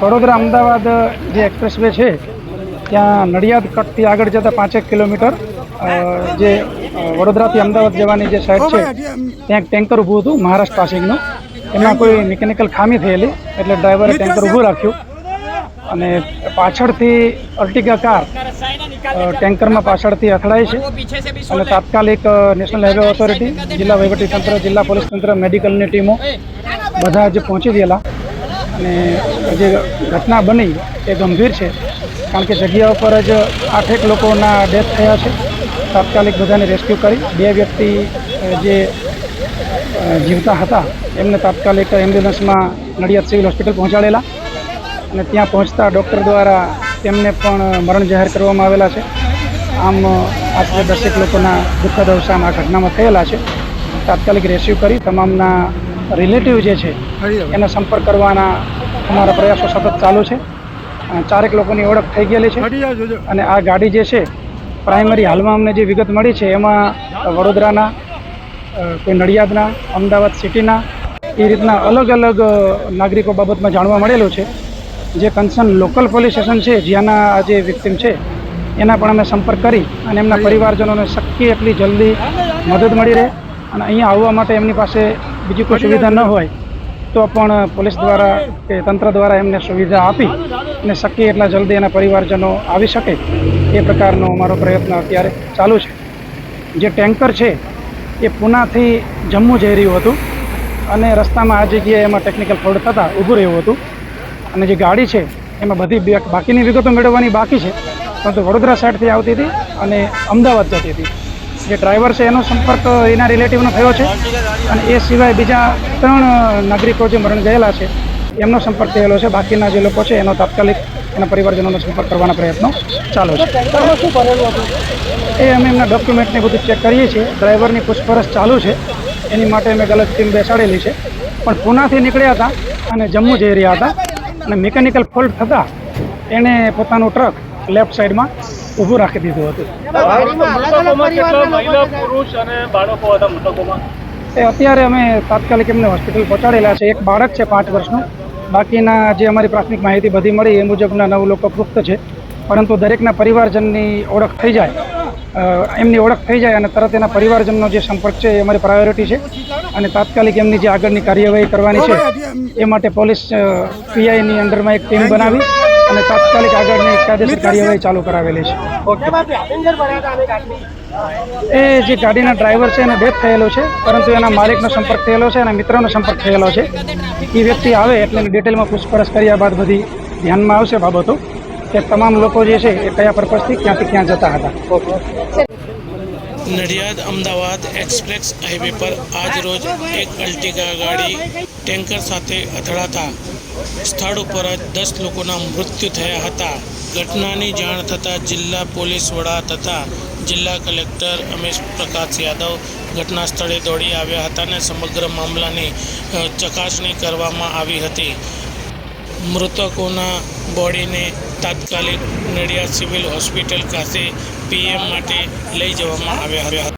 વડોદરા અમદાવાદ જે express way છે ત્યાં નડિયાદ કટથી આગળ જતા પાંચેક કિલોમીટર જે વડોદરાથી અમદાવાદ જવાની જે સાઈડ છે ત્યાં એક ટેન્કર ઊભું હતું મહારાષ્ટ્ર પાસિંગનું. એમાં કોઈ મિકેનિકલ ખામી થયેલી એટલે ડ્રાઈવરે ટેન્કર ઊભું રાખ્યું. અને પાછળથી અર્ટિગા કાર ટેન્કરમાં પાછળથી અથડાઈ છે. અને તાત્કાલિક નેશનલ હાઈવે ઓથોરિટી જિલ્લા વહીવટીતંત્ર જિલ્લા પોલીસ તંત્ર મેડિકલની ટીમો બધા જ પહોંચી ગયેલા. અને જે ઘટના બની એ ગંભીર છે કારણ કે જગ્યા ઉપર જ આઠેક લોકોના ડેથ થયા છે. તાત્કાલિક બધાને રેસ્ક્યુ કરી. બે વ્યક્તિ જે જીવતા હતા. એમને તાત્કાલિક એમ્બ્યુલન્સમાં નડિયાદ સિવિલ હોસ્પિટલ પહોંચાડેલા અને ત્યાં પહોંચતા ડૉક્ટર દ્વારા તેમને પણ મરણ જાહેર કરવામાં આવેલા છે. આમ આશરે દસેક લોકોના દુઃખદ અવસાન આ ઘટનામાં થયેલા છે. તાત્કાલિક રેસ્ક્યુ કરી તમામના રિલેટિવ જે છે એનો સંપર્ક કરવાના અમારા પ્રયાસો સતત ચાલુ છે. ચારેક લોકોની ઓળખ થઈ ગયેલી છે. અને આ ગાડી જે છે પ્રાઇમરી હાલમાં અમને જે વિગત મળી છે એમાં વડોદરાના કોઈ નડિયાદના, અમદાવાદ સિટીના, એ રીતના અલગ અલગ નાગરિકો બાબતમાં જાણવા મળેલું છે. જે કન્સર્ન લોકલ પોલીસ સ્ટેશન છે જ્યાંના આ જે વિક્ટિમ છે, એના પણ અમે સંપર્ક કરી અને એમના પરિવારજનોને શક્ય એટલી જલ્દી મદદ મળી રહે અને અહીંયા આવવા માટે એમની પાસે બીજી કોઈ સુવિધા ન હોય, તો પણ પોલીસ દ્વારા કે તંત્ર દ્વારા એમને સુવિધા આપી અને શક્ય એટલા જલ્દી એના પરિવારજનો આવી શકે, એ પ્રકારનો અમારો પ્રયત્ન અત્યારે ચાલુ છે. જે ટેન્કર છે એ પૂનાથી જમ્મુ જઈ રહ્યું હતું. અને રસ્તામાં આ જગ્યાએ એમાં ટેકનિકલ ફોલ્ટ થતાં ઊભું રહ્યું હતું. અને જે ગાડી છે, એમાં બધી બાકીની વિગતો મેળવવાની બાકી છે. પરંતુ વડોદરા સાઈડથી આવતી હતી અને અમદાવાદ જતી હતી. જે ડ્રાઈવર છે, એનો સંપર્ક એના રિલેટિવનો થયો છે. અને એ સિવાય બીજા ત્રણ નાગરિકો જે મરણ ગયેલા છે, એમનો સંપર્ક થયેલો છે. બાકીના જે લોકો છે, એનો તાત્કાલિક એના પરિવારજનોનો સંપર્ક કરવાના પ્રયત્નો ચાલુ છે. એ અમે એમના ડોક્યુમેન્ટને બધું ચેક કરીએ છીએ. ડ્રાઈવરની પૂછપરછ ચાલુ છે. એની માટે અમે ગલત ટીમ બેસાડેલી છે. પણ પૂનાથી નીકળ્યા હતા અને જમ્મુ જઈ રહ્યા હતા. અને મિકેનિકલ ફોલ્ટ થતાં એણે પોતાનું ટ્રક લેફ્ટ સાઈડમાં ઊભું રાખી દીધું હતું. એ અત્યારે અમે તાત્કાલિક એમને હોસ્પિટલ પહોંચાડેલા છે. એક બાળક છે પાંચ વર્ષનું. બાકીના જે અમારી પ્રાથમિક માહિતી બધી મળી એ મુજબના નવ લોકો પુખ્ત છે. પરંતુ દરેકના પરિવારજનની ઓળખ થઈ જાય એમની ઓળખ થઈ જાય અને તરત એના પરિવારજનનો જે સંપર્ક છે એ અમારી પ્રાયોરિટી છે. અને તાત્કાલિક એમની જે આગળની કાર્યવાહી કરવાની છે, એ માટે પોલીસ પીઆઈની અંડરમાં એક ટીમ બનાવી અને તાત્કાલિક આગળની કાયદેસર કાર્યવાહી ચાલુ કરાવેલી છે. એ જે ગાડીના ડ્રાઈવર છે એને ડેથ થયેલો છે પરંતુ એના માલિકનો સંપર્ક થયેલો છે અને મિત્રનો સંપર્ક થયેલો છે. એ વ્યક્તિ આવે એટલે ડિટેલમાં પૂછપરછ કર્યા બાદ બધી ધ્યાનમાં આવશે બાબતો કે તમામ લોકો જે છે એ કયા પર્પઝથી ક્યાંથી ક્યાં જતા હતા. નડિયાદ અમદાવાદ એક્સપ્રેસ હાઈવે પર આજ રોજ એક અલ્ટિગા ગાડી ટેન્કર સાથે અથડાતા સ્થળ ઉપર જ દસ લોકોના મૃત્યુ થયા હતા. ઘટનાની જાણ થતાં જિલ્લા પોલીસ વડા તથા જિલ્લા કલેક્ટર અમેશ પ્રકાશ યાદવ ઘટના સ્થળે દોડી આવ્યા હતા અને સમગ્ર મામલાની ચકાસણી કરવામાં આવી હતી. મૃતકોના બોડીને તાત્કાલિક નડિયાદ સિવિલ હોસ્પિટલ ખાતે પીએમ માટે લઈ જવામાં આવ્યા હતા.